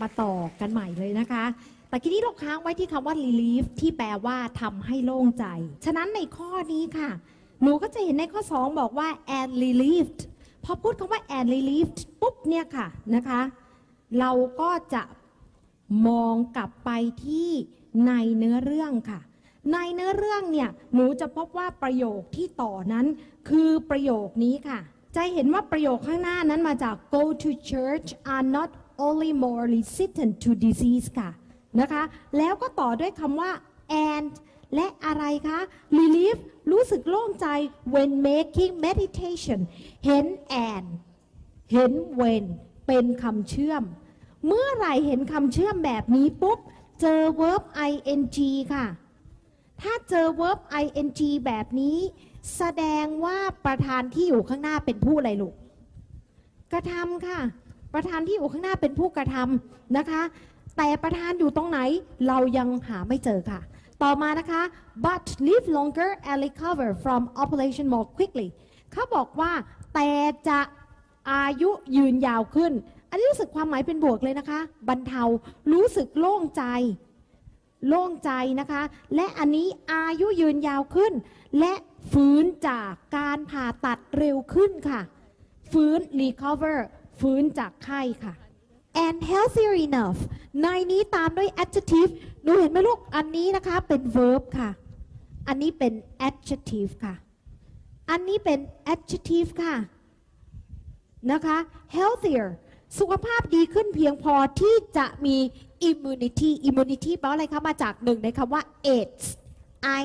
มาต่อกันใหม่เลยนะคะ แต่ทีนี้เราค้างไว้ที่คำว่า relief ที่แปลว่าทำให้โล่งใจ ฉะนั้นในข้อนี้ค่ะ หนูก็จะเห็นในข้อ 2 บอกว่า and relieved พอพูดคำว่า and relieved ปุ๊บเนี่ยค่ะนะคะ เราก็จะมองกลับไปที่ในเนื้อเรื่องค่ะ ในเนื้อเรื่องเนี่ยหนูจะพบว่าประโยคที่ต่อนั้น คือประโยคนี้ค่ะ จะเห็นว่าประโยคข้างหน้านั้นมาจาก go to church are not only more resistant to disease ค่ะนะคะ แล้วก็ต่อด้วยคำว่า and และอะไรคะ relief รู้สึกโล่งใจ when making meditation เห็น and เห็น when เป็นคำเชื่อม เมื่อไหร่เห็นคำเชื่อมแบบนี้ปุ๊บ เจอ verb ing ค่ะ ถ้าเจอ verb ing แบบนี้ แสดงว่าประธานที่อยู่ข้างหน้าเป็นผู้อะไรลูก กระทำค่ะ ประธานที่อยู่ข้างหน้าเป็นผู้กระทำนะคะ แต่ประธานอยู่ตรงไหนเรายังหาไม่เจอค่ะ ต่อมานะคะ but live longer and recover from operation more quickly เขาบอกว่าแต่จะอายุยืนยาวขึ้น อันนี้รู้สึกความหมายเป็นบวกเลยนะคะ บรรเทารู้สึกโล่งใจ โล่งใจนะคะ และอันนี้อายุยืนยาวขึ้น และฟื้นจากการผ่าตัดเร็วขึ้นค่ะ ฟื้น recover ฟื้นจากไข้ค่ะ and healthier enough ในนี้ตามด้วย adjective หนูเห็นไหมลูก อันนี้นะคะเป็น verb ค่ะ อันนี้เป็น adjective ค่ะ อันนี้เป็น adjective ค่ะ นะคะ healthier สุขภาพดีขึ้นเพียงพอที่จะมี immunity immunity แปลว่าอะไรคะ มาจากหนึ่งในคำว่า AIDS I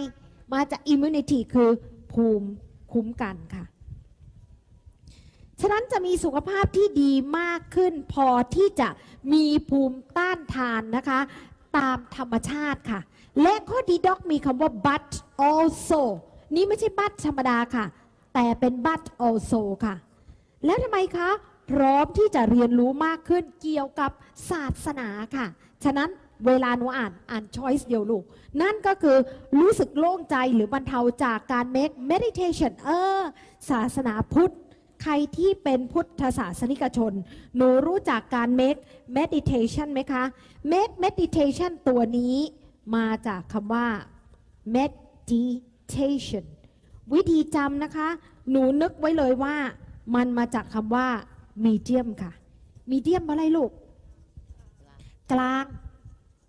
มาจาก immunity คือภูมิคุ้มกันค่ะ ฉะนั้นจะมีสุขภาพที่ดีมากขึ้น พอที่จะมีภูมิต้านทานนะคะ ตามธรรมชาติค่ะ และข้อดีด็อกมีคำว่า but also นี่ไม่ใช่ but ธรรมดาค่ะ แต่เป็น but also ค่ะ แล้วทำไมคะ พร้อมที่จะเรียนรู้มากขึ้นเกี่ยวกับศาสนาค่ะ ฉะนั้นเวลาหนูอ่านอ่าน choice เดียวลูก นั่นก็คือรู้สึกโล่งใจหรือบรรเทาจากการ make meditation เออ ศาสนาพุทธ ใครที่เป็นพุทธศาสนิกชน หนูรู้จักการ make meditation ไหมคะ make meditation ตัวนี้มาจากคำว่า meditation วิธีจำนะคะ หนูนึกไว้เลยว่า มันมาจากคำว่า medium ค่ะ medium อะไรลูก กลาง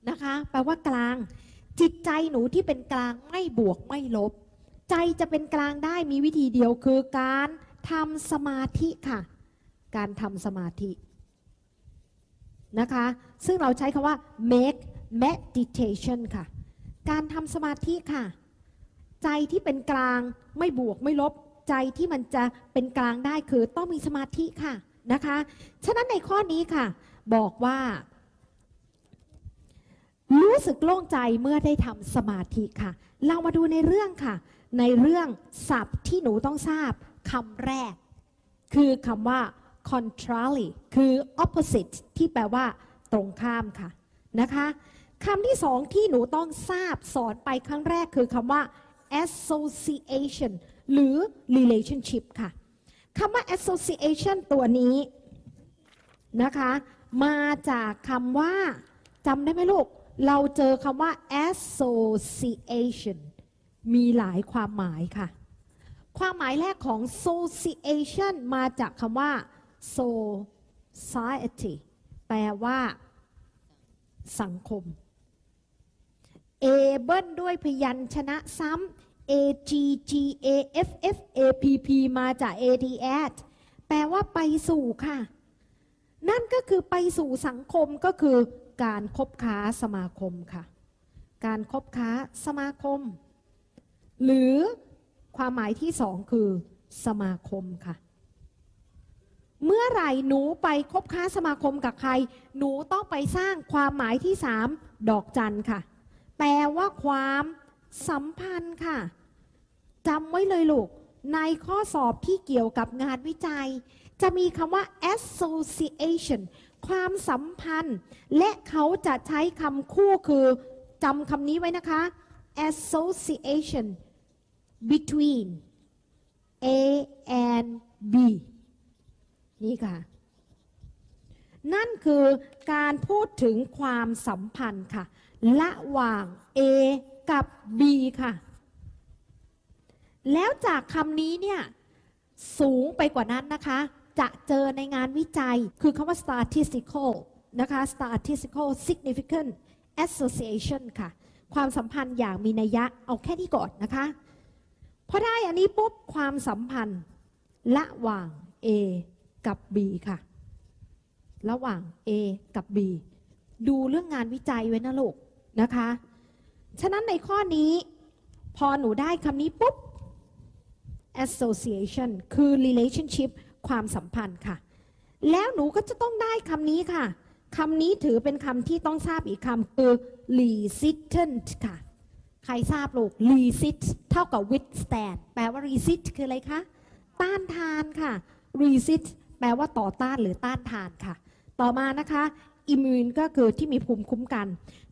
นะคะ แปลว่ากลาง จิตใจหนูที่เป็นกลางไม่บวกไม่ลบ ใจจะเป็นกลางได้มีวิธีเดียวคือการ ทำสมาธิค่ะ การทำสมาธินะคะ ซึ่งเราใช้คำว่า make meditation ค่ะ การทำสมาธิค่ะ ใจที่เป็นกลางไม่บวกไม่ลบ ใจที่มันจะเป็นกลางได้คือต้องมีสมาธิค่ะนะคะ ฉะนั้นในข้อนี้ค่ะ บอกว่า รู้สึกโล่งใจเมื่อได้ทำสมาธิค่ะ เรามาดูในเรื่องค่ะ ในเรื่องศัพท์ที่หนูต้องทราบ คำแรก คือคำว่า contrary คือ opposite ที่แปลว่า ตรงข้ามค่ะนะคะคำที่สองที่หนูต้องทราบสอนไปครั้งแรกคือคำว่า association หรือ relationship ค่ะคำว่า association ตัวนี้นะคะ มาจากคำว่าจำได้ไหมลูก เราเจอคำว่า association มีหลายความหมายค่ะ ความหมายแรกของ association มาจากคำว่า society แปลว่า สังคม a เบิ้ลด้วยพยัญชนะซ้ำ a g g a f f a p p มาจาก a t at แปลว่าไปสู่ค่ะ นั่นก็คือไปสู่สังคมก็คือการคบค้าสมาคมค่ะ การคบค้าสมาคม หรือ ความหมายที่สองคือสมาคมค่ะ เมื่อไหร่หนูไปคบค้าสมาคมกับใคร หนูต้องไปสร้างความหมายที่สามดอกจันค่ะ แปลว่าความสัมพันธ์ค่ะจำไว้เลยลูก ในข้อสอบที่เกี่ยวกับงานวิจัย จะมีคำว่า association ความสัมพันธ์ และเขาจะใช้คำคู่คือจำคำนี้ไว้นะคะ association between A and B นี่ค่ะ นั่นคือการพูดถึงความสัมพันธ์ค่ะ ระหว่าง A กับ B ค่ะ แล้วจากคำนี้เนี่ย สูงไปกว่านั้นนะคะ จะเจอในงานวิจัยคือคำว่า statistical นะคะ statistical significant association ค่ะ ความสัมพันธ์อย่างมีนัยยะเอาแค่นี้ก่อนนะคะ พอได้อันนี้ปุ๊บความสัมพันธ์ระหว่าง A กับ B ค่ะ ระหว่าง A กับ B ดูเรื่องงานวิจัยไว้นะลูกนะคะ ฉะนั้นในข้อนี้ พอหนูได้คำนี้ปุ๊บ association คือ relationship ความสัมพันธ์ค่ะ แล้วหนูก็จะต้องได้คำนี้ค่ะ คำนี้ถือเป็นคำที่ต้องทราบอีกคำคือ resistant ค่ะ ใครทราบลูก resist เท่ากับ withstand แปลว่า resist คืออะไรคะ ต้านทานค่ะ resist แปลว่าต่อต้านหรือต้านทานค่ะ ต่อมานะคะ immune ก็คือที่มีภูมิคุ้มกัน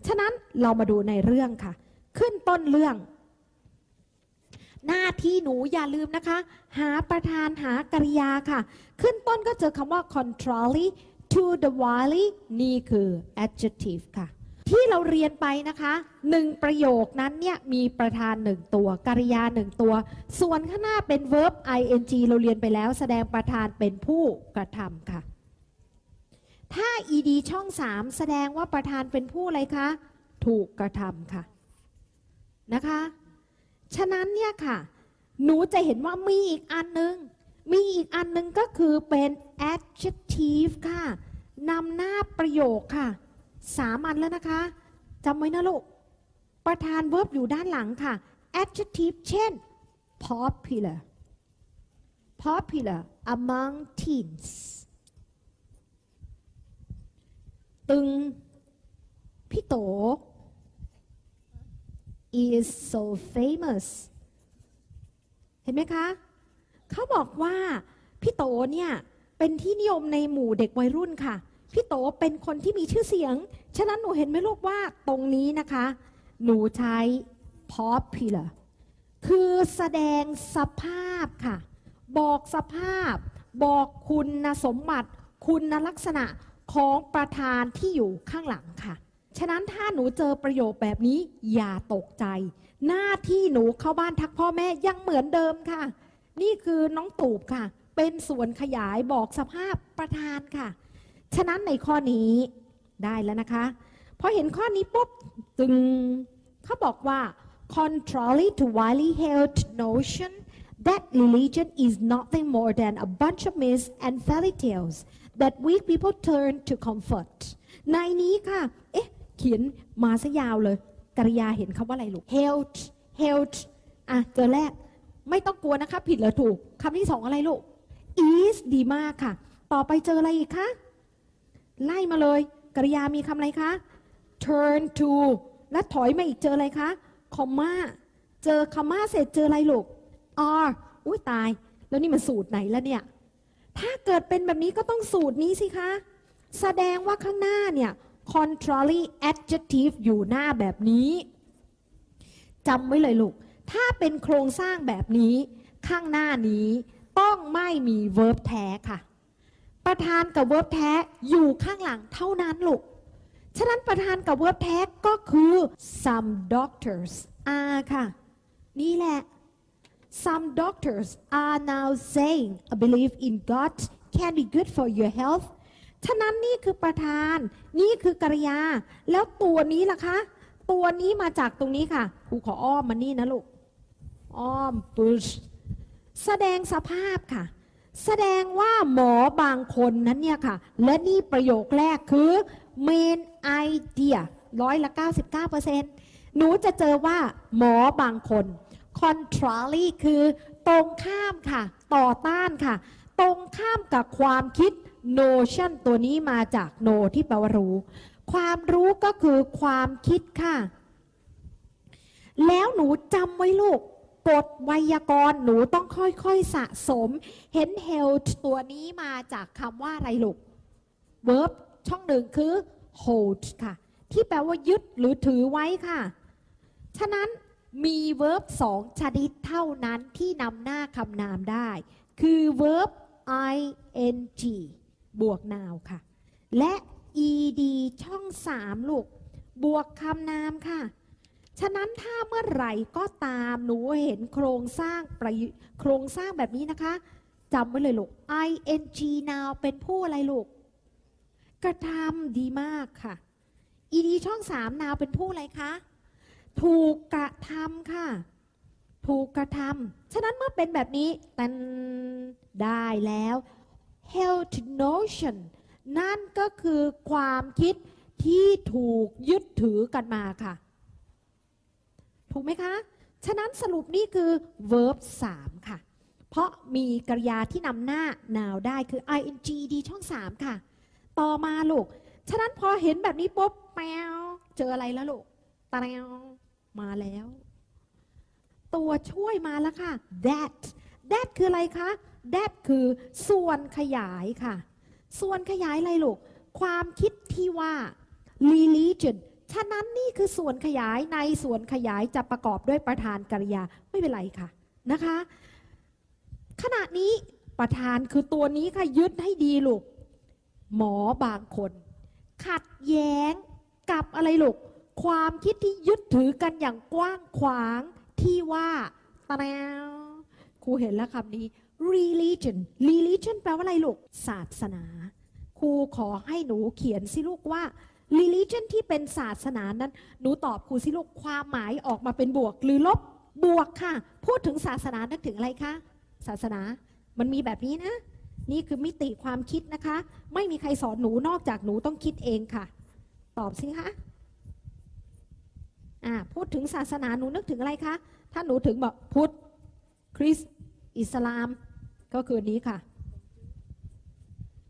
ฉะนั้นเรามาดูในเรื่องค่ะ ขึ้นต้นเรื่อง หน้าที่หนูอย่าลืมนะคะ หาประธานหากริยาค่ะ ขึ้นต้นก็เจอคำว่า contrary to the wily นี่คือ adjective ค่ะ ที่เราเรียนไปนะคะหนึ่งประโยคนั้นเนี่ยมีประธานหนึ่งตัวกริยาหนึ่งตัว ส่วนข้างหน้าเป็น verb ing เราเรียนไปแล้ว แสดงประธานเป็นผู้กระทำค่ะ ถ้า ed ช่อง 3 แสดงว่าประธานเป็นผู้อะไรคะถูกกระทำค่ะนะคะ ฉะนั้นเนี่ยค่ะ หนูจะเห็นว่ามีอีกอันหนึง มีอีกอันหนึงก็คือเป็น adjective ค่ะนำหน้าประโยคค่ะ สามอันแล้วนะคะจำไว้นะลูก ประธาน verb อยู่ด้านหลังค่ะ adjective เช่น popular popular among teens ตึง พี่โต is so famous เห็นไหมคะ เขาบอกว่า พี่โตเนี่ย เป็นที่นิยมในหมู่เด็กวัยรุ่นค่ะ พี่โตเป็นคนที่มีชื่อเสียง ฉะนั้นหนูเห็นไหมลูกว่าตรงนี้นะคะ หนูใช้ popular คือแสดงสภาพค่ะ บอกสภาพ บอกคุณสมบัติ คุณลักษณะของประธานที่อยู่ข้างหลังค่ะ ฉะนั้นถ้าหนูเจอประโยคแบบนี้อย่าตกใจ หน้าที่หนูเข้าบ้านทักพ่อแม่ยังเหมือนเดิมค่ะ นี่คือน้องตูบค่ะ เป็นส่วนขยายบอกสภาพประธานค่ะ ฉะนั้นในข้อนี้ได้แล้วนะคะพอเห็นข้อนี้ปุ๊บจึงเขาบอกว่า contrary to widely held notion that religion is nothing more than a bunch of myths and fairy tales that weak people turn to comfort ในนี้ค่ะ เอ๊ะ เขียนมาซะยาวเลย กริยาเห็นคำว่าอะไรลูก held held อะเจอแรก ไม่ต้องกลัวนะคะ ผิดหรือถูก คำที่สองอะไรลูก is ดีมากค่ะ ต่อไปเจออะไรอีกคะ ไล่มาเลย กริยามีคำอะไรคะ turn to และถอยมาอีกเจออะไรคะ comma เจอ comma เสร็จเจออะไรลูก are อุ้ยตาย แล้วนี่มันสูตรไหนแล้วเนี่ย ถ้าเกิดเป็นแบบนี้ก็ต้องสูตรนี้สิคะ แสดงว่าข้างหน้าเนี่ย contrary adjective อยู่หน้าแบบนี้จำไว้เลยลูก ถ้าเป็นโครงสร้างแบบนี้ ข้างหน้านี้ต้องไม่มี verb แท้ค่ะ ประธานกับ verb แท้อยู่ข้างหลังเท่านั้นลูก ฉะนั้นประธานกับ verb แท้ก็คือ some doctors are ค่ะ นี่แหละ Some doctors are now saying a belief in God can be good for your health ฉะนั้นนี่คือประธาน นี่คือกริยา แล้วตัวนี้ล่ะคะ ตัวนี้มาจากตรงนี้ค่ะครูขออ้อมมานี่นะลูก อ้อมปุ๊ชแสดงสภาพค่ะ แสดงว่าหมอบางคนนั้นเนี่ยค่ะ และนี่ประโยคแรกคือ main idea ร้อยละ 99%หนูจะเจอว่าหมอบางคน contrary คือตรงข้ามค่ะ ต่อต้านค่ะ ตรงข้ามกับความคิด notion ตัวนี้มาจาก no ที่แปลว่ารู้ ความรู้ก็คือความคิดค่ะ แล้วหนูจำไว้ลูก กฎไวยากรณ์หนูต้องค่อยๆสะสม เห็น held ตัวนี้มาจากคำว่าอะไรลูก verb ช่องหนึ่งคือ hold ค่ะ ที่แปลว่ายึดหรือถือไว้ค่ะ ฉะนั้นมี verb สองชนิดเท่านั้นที่นำหน้าคำนามได้ คือ verb ing บวก noun ค่ะ และ ed ช่อง3ลูก บวกคำนามค่ะ ฉะนั้นถ้าเมื่อไหร่ก็ตามหนูเห็นโครงสร้างประยุโครงสร้างแบบนี้นะคะจำไว้เลยลูก ing now เป็นผู้อะไรลูก กระทำดีมากค่ะ ed ช่อง3 now เป็นผู้อะไรคะถูกกระทำค่ะ ถูกกระทำฉะนั้นเมื่อเป็นแบบนี้ตันได้แล้ว held notion นั่นก็คือความคิดที่ถูกยึดถือกันมาค่ะ ถูกไหมคะ ฉะนั้นสรุปนี่คือ verb 3 ค่ะ เพราะมีกริยาที่นำหน้า now ได้คือ ing d ช่อง 3 ค่ะ ต่อมาลูก ฉะนั้นพอเห็นแบบนี้ปุ๊บแปวเจออะไรแล้วลูกตาแนวมาแล้ว ตัวช่วยมาแล้วค่ะ that that คืออะไรคะ that คือส่วนขยายค่ะ ส่วนขยายอะไรลูก ความคิดที่ว่า religion ฉะนั้นนี่คือส่วนขยายในส่วนขยายจะประกอบด้วยประธานกริยาไม่เป็นไรค่ะนะคะ ขณะนี้ประธานคือตัวนี้ค่ะยึดให้ดีลูก หมอบางคน ขัดแย้งกับอะไรลูก ความคิดที่ยึดถือกันอย่างกว้างขวางที่ว่าตะแนวครูเห็นแล้วคำนี้ religion religion แปลว่าอะไรลูก ศาสนา ครูขอให้หนูเขียนสิลูกว่า religion ที่เป็นศาสนานั้น หนูตอบครูสิลูกความหมายออกมาเป็นบวกหรือลบบวกค่ะ พูดถึงศาสนานึกถึงอะไรคะ ศาสนา มันมีแบบนี้นะ นี่คือมิติความคิดนะคะ ไม่มีใครสอนหนูนอกจากหนูต้องคิดเองค่ะ ตอบสิคะอ่าพูดถึงศาสนาหนูนึกถึงอะไรคะ ถ้าหนูถึงบอกพุทธคริสต์อิสลาม ก็คือนี้ค่ะ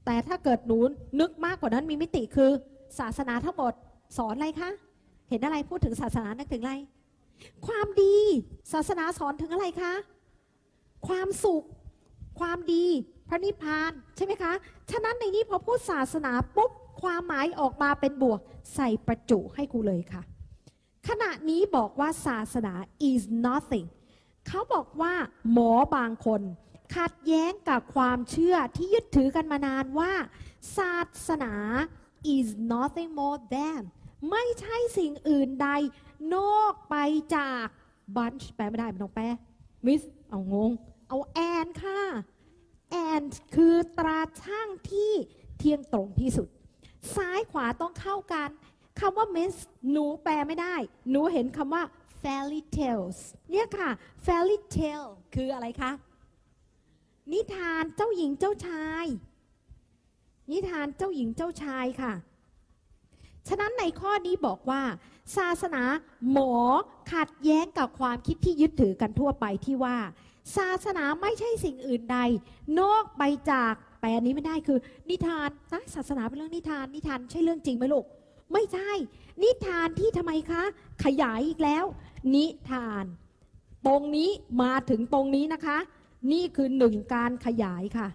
แต่ถ้าเกิดหนูนึกมากกว่านั้นมีมิติคือ ศาสนาทั้งหมดสอนอะไรคะ เห็นอะไรพูดถึงศาสนานึกถึงอะไร ความดีศาสนาสอนถึงอะไรคะ ความสุข ความดี พระนิพพานใช่ไหมคะ ฉะนั้นในนี้พอพูดศาสนาปุ๊บความหมายออกมาเป็นบวก ใส่ประจุให้กูเลยค่ะ ขณะนี้บอกว่าศาสนา is nothing เขาบอกว่าหมอบางคน ขัดแย้งกับความเชื่อที่ยึดถือกันมานานว่า ศาสนา is nothing more than ไม่ใช่สิ่งอื่นใด นอกไปจาก bunch แปลไม่ได้ไม่ต้องแปล miss เอางง เอา and ค่ะ and คือตราช่างที่เที่ยงตรงที่สุด ซ้ายขวาต้องเข้ากันคำว่า miss หนูแปลไม่ได้ หนูเห็นคำว่า fairy tales เนี่ยค่ะ fairy tale คืออะไรคะ นิทานเจ้าหญิงเจ้าชาย นิทานเจ้าหญิงเจ้าชายค่ะ ฉะนั้นในข้อนี้บอกว่า ศาสนาหมอขัดแย้งกับความคิดที่ยึดถือกันทั่วไปที่ว่า ศาสนาไม่ใช่สิ่งอื่นใด นอกไปจากแปลนี้ไม่ได้คือ นิทานนะศาสนาเป็นเรื่องนิทาน นิทานใช่เรื่องจริงไหมลูกไม่ใช่ นิทานที่ทำไมคะ ขยายอีกแล้ว นิทาน ตรงนี้มาถึงตรงนี้นะคะ นี่คือหนึ่งการขยายค่ะ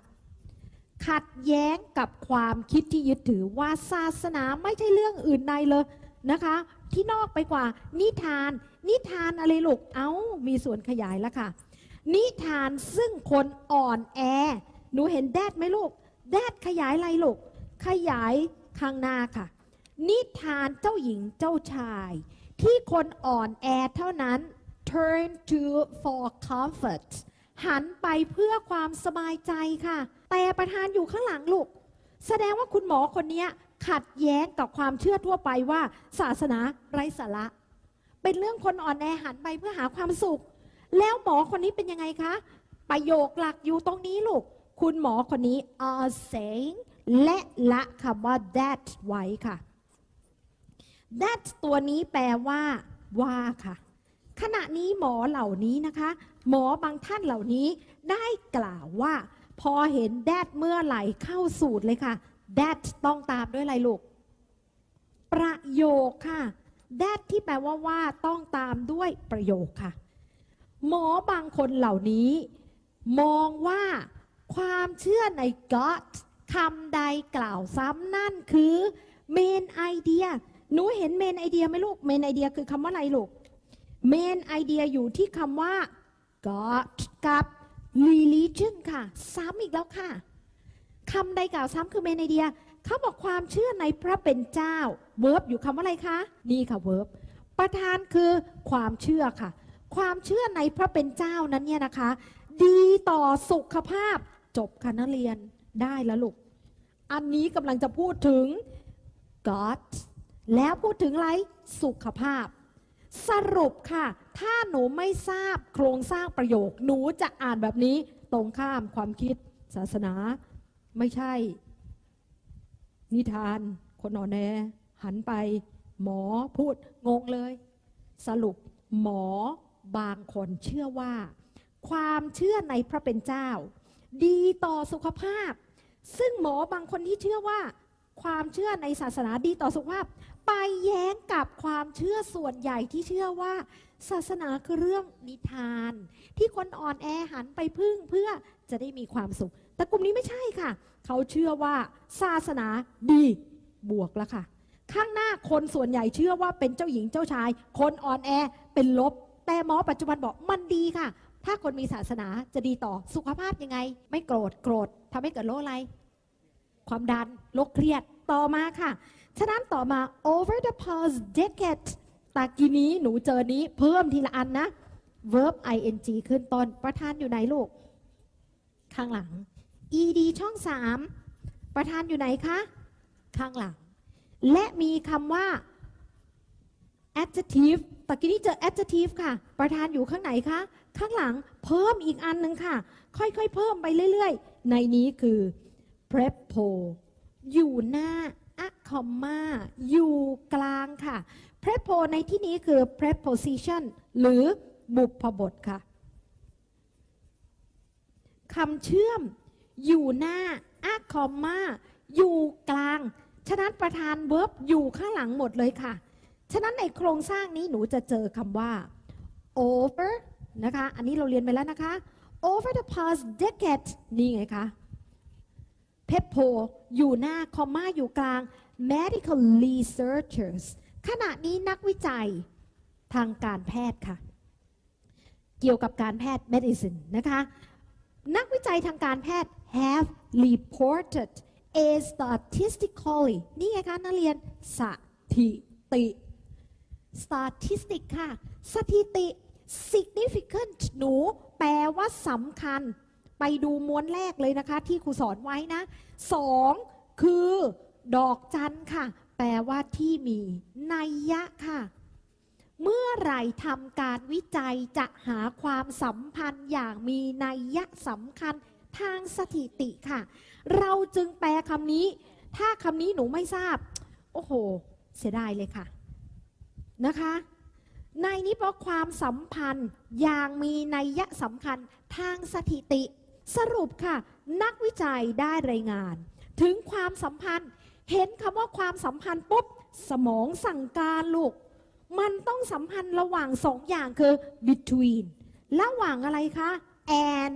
ขัดแย้งกับความคิดที่ยึดถือว่าศาสนาไม่ใช่เรื่องอื่นใดเลยนะคะ ที่นอกไปกว่า นิทาน นิทานอะไรลูกเอา้ามีส่วนขยายแล้วค่ะ นิทานซึ่งคนอ่อนแอ หนูเห็นแดดไหมลูก แดดขยายอะไรลูก ขยายข้างหน้าค่ะ นิทานเจ้าหญิงเจ้าชาย ที่คนอ่อนแอเท่านั้น turn to for comfort หันไปเพื่อความสบายใจค่ะ แต่ประธานอยู่ข้างหลังลูก แสดงว่าคุณหมอคนนี้ขัดแย้งกับความเชื่อทั่วไปว่า ศาสนาไร้สาระ เป็นเรื่องคนอ่อนแอหันไปเพื่อหาความสุข แล้วหมอคนนี้เป็นยังไงคะ ประโยคหลักอยู่ตรงนี้ลูก คุณหมอคนนี้ are saying และละคำว่า that ไว้ค่ะ that ตัวนี้แปลว่า ว่าค่ะ ขณะนี้หมอเหล่านี้นะคะ หมอบางท่านเหล่านี้ได้กล่าวว่า พอเห็น that เมื่อไหร่เข้าสูตรเลยค่ะ that ต้องตามด้วยอะไรลูก ประโยคค่ะ that ที่แปลว่าว่าต้องตามด้วยประโยคค่ะ หมอบางคนเหล่านี้ มองว่าความเชื่อใน God คำใดกล่าวซ้ำนั่นคือ main idea หนูเห็น main idea ไหมลูก main idea คือคำว่าอะไรลูก main idea อยู่ที่คำว่า God กับ religion ค่ะ ซ้ำอีกแล้วค่ะคำใดกล่าวซ้ำคือ main idea เขาบอกความเชื่อในพระเป็นเจ้าเวิร์บอยู่คำว่าอะไรคะ นี่ค่ะเวิร์บประธานคือความเชื่อค่ะ ความเชื่อในพระเป็นเจ้านั้นเนี่ยนะคะ ดีต่อสุขภาพจบค่ะนักเรียนได้แล้วลูก อันนี้กำลังจะพูดถึง God แล้วพูดถึงอะไรสุขภาพ สรุปค่ะ ถ้าหนูไม่ทราบโครงสร้างประโยค หนูจะอ่านแบบนี้ตรงข้ามความคิดศาสนา ไม่ใช่ นิทาน คนอ่อนแอหันไป หมอพูดงงเลย สรุปหมอบางคนเชื่อว่า ความเชื่อในพระเป็นเจ้า ดีต่อสุขภาพ ซึ่งหมอบางคนที่เชื่อว่า ความเชื่อในศาสนาดีต่อสุขภาพ ไปแย้งกับความเชื่อส่วนใหญ่ที่เชื่อว่า ศาสนาคือเรื่องนิทาน ที่คนอ่อนแอหันไปพึ่งเพื่อจะได้มีความสุข แต่กลุ่มนี้ไม่ใช่ค่ะ เขาเชื่อว่าศาสนาดีบวกแล้วค่ะ ข้างหน้าคนส่วนใหญ่เชื่อว่าเป็นเจ้าหญิงเจ้าชาย คนอ่อนแอเป็นลบ แต่หมอปัจจุบันบอกมันดีค่ะ ถ้าคนมีศาสนาจะดีต่อสุขภาพยังไง ไม่โกรธโกรธทำให้เกิดโรคอะไร ความดันโรคเครียดต่อมาค่ะ ฉะนั้นต่อมา over the past decade ตะกี้นี้หนูเจอนี้เพิ่มทีละอันนะ verb ing ขึ้นต้นประธานอยู่ไหนลูก ข้างหลัง ed ช่อง 3 ประธานอยู่ไหนคะ ข้างหลัง และมีคำว่า adjective ตะกี้นี้เจอ adjective ค่ะ ประธานอยู่ข้างไหนคะ ข้างหลังเพิ่มอีกอันหนึ่งค่ะ ค่อยๆ เพิ่มไปเรื่อย ๆ ในนี้คือ prepo อยู่หน้า a comma อยู่กลางค่ะ prepo ในที่นี้คือ preposition หรือบุพบทค่ะคำเชื่อมอยู่หน้า a comma อยู่กลาง ฉะนั้นประธาน verb อยู่ข้างหลังหมดเลยค่ะ ฉะนั้นในโครงสร้างนี้หนูจะเจอคำว่า over นะคะ อันนี้เราเรียนไปแล้วนะคะ over the past decade นี่ไงคะ เพชรโพอยู่หน้าคอมมาอยู่กลาง medical researchers ขณะนี้นักวิจัยทางการแพทย์ค่ะ เกี่ยวกับการแพทย์ medicine นะคะ นักวิจัยทางการแพทย์ have reported a statistically นี่ไงคะนักเรียน สถิติ statistic ค่ะ สถิติ significant หนู แปลว่าสำคัญ ไปดูม้วนแรกเลยนะคะ ที่ครูสอนไว้นะสองคือดอกจันค่ะ แปลว่าที่มีนัยยะค่ะ เมื่อไหร่ทำการวิจัยจะหาความสัมพันธ์อย่างมีนัยยะสำคัญทางสถิติค่ะ เราจึงแปลคำนี้ ถ้าคำนี้หนูไม่ทราบ โอ้โห เสียดายเลยค่ะ นะคะ ในนี้เพราะความสัมพันธ์อย่างมีนัยยะสำคัญทางสถิติ สรุปค่ะ นักวิจัยได้รายงาน ถึงความสัมพันธ์ เห็นคำว่าความสัมพันธ์ปุ๊บ สมองสั่งการลูก มันต้องสัมพันธ์ระหว่างสองอย่างคือ between ระหว่างอะไรคะ and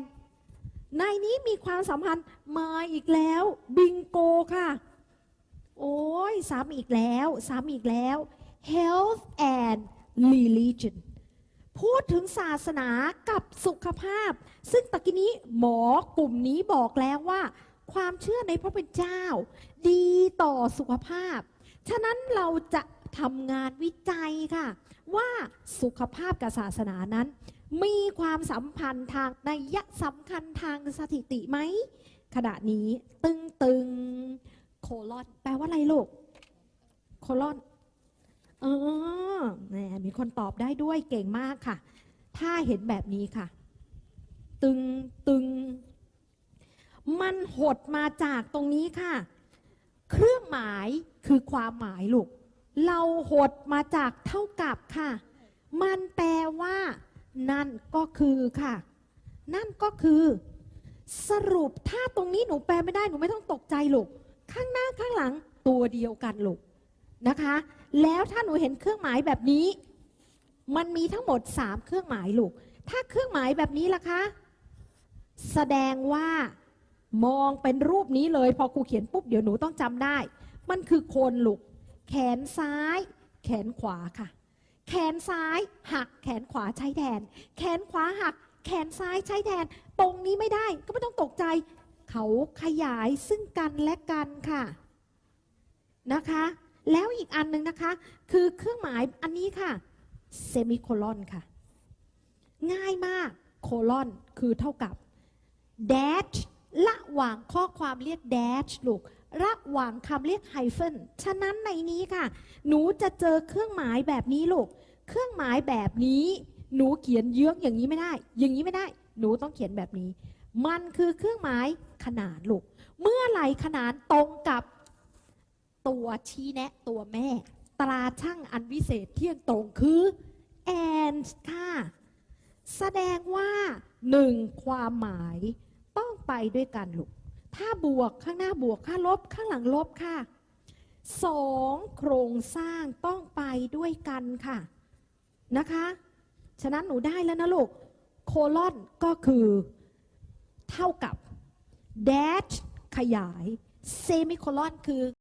ในนี้มีความสัมพันธ์มาอีกแล้วบิงโกค่ะ โอ้ยซ้ำอีกแล้วซ้ำอีกแล้ว health and religion พูดถึงศาสนากับสุขภาพ ซึ่งตะกี้นี้หมอกลุ่มนี้บอกแล้วว่า ความเชื่อในพระเป็นเจ้า ดีต่อสุขภาพ ฉะนั้นเราจะทำงานวิจัยค่ะ ว่าสุขภาพกับศาสนานั้น มีความสัมพันธ์ทางนัยสำคัญทางสถิติไหม ขณะนี้ตึงตึงโคลอน แปลว่าอะไรลูกโคลอน เออแหมมีคนตอบได้ด้วยเก่งมากค่ะ ถ้าเห็นแบบนี้ค่ะ ตึงตึง มันหดมาจากตรงนี้ค่ะ เครื่องหมายคือความหมายลูก เราหดมาจากเท่ากับค่ะ มันแปลว่า นั่นก็คือค่ะ นั่นก็คือ สรุปถ้าตรงนี้หนูแปลไม่ได้หนูไม่ต้องตกใจลูก ข้างหน้าข้างหลังตัวเดียวกันลูกนะคะ แล้วถ้าหนูเห็นเครื่องหมายแบบนี้ มันมีทั้งหมด 3 เครื่องหมายลูก ถ้าเครื่องหมายแบบนี้ล่ะคะ แสดงว่ามองเป็นรูปนี้เลย พอครูเขียนปุ๊บเดี๋ยวหนูต้องจำได้ มันคือโคนลูก แขนซ้าย แขนขวาค่ะ แขนซ้ายหัก แขนขวาใช้แทน แขนขวาหัก แขนซ้ายใช้แทน ตรงนี้ไม่ได้ก็ไม่ต้องตกใจ เขาขยายซึ่งกันและกันค่ะนะคะ แล้วอีกอันหนึ่งนะคะ คือเครื่องหมายอันนี้ค่ะเซมิโคลอนค่ะ ง่ายมากโคลอนคือเท่ากับ dash ระหว่างข้อความเรียก dash ลูก ระหว่างคำเรียก hyphen ฉะนั้นในนี้ค่ะ หนูจะเจอเครื่องหมายแบบนี้ลูก เครื่องหมายแบบนี้ หนูเขียนเยื้องอย่างนี้ไม่ได้ อย่างนี้ไม่ได้ หนูต้องเขียนแบบนี้ มันคือเครื่องหมายขนานลูก เมื่อไหร่ขนานตรงกับ ตัวชี้แนะตัวแม่ ตราช่างอันวิเศษเที่ยงตรงคือ and ค่ะ แสดงว่าหนึ่งความหมายต้องไปด้วยกันลูก ถ้าบวกข้างหน้าบวกค่าลบข้างหลังลบค่ะสองโครงสร้างต้องไปด้วยกันค่ะนะคะ ฉะนั้นหนูได้แล้วนะลูก โคลอนก็คือ เท่ากับ dash ขยาย เซมิโคลอนคือ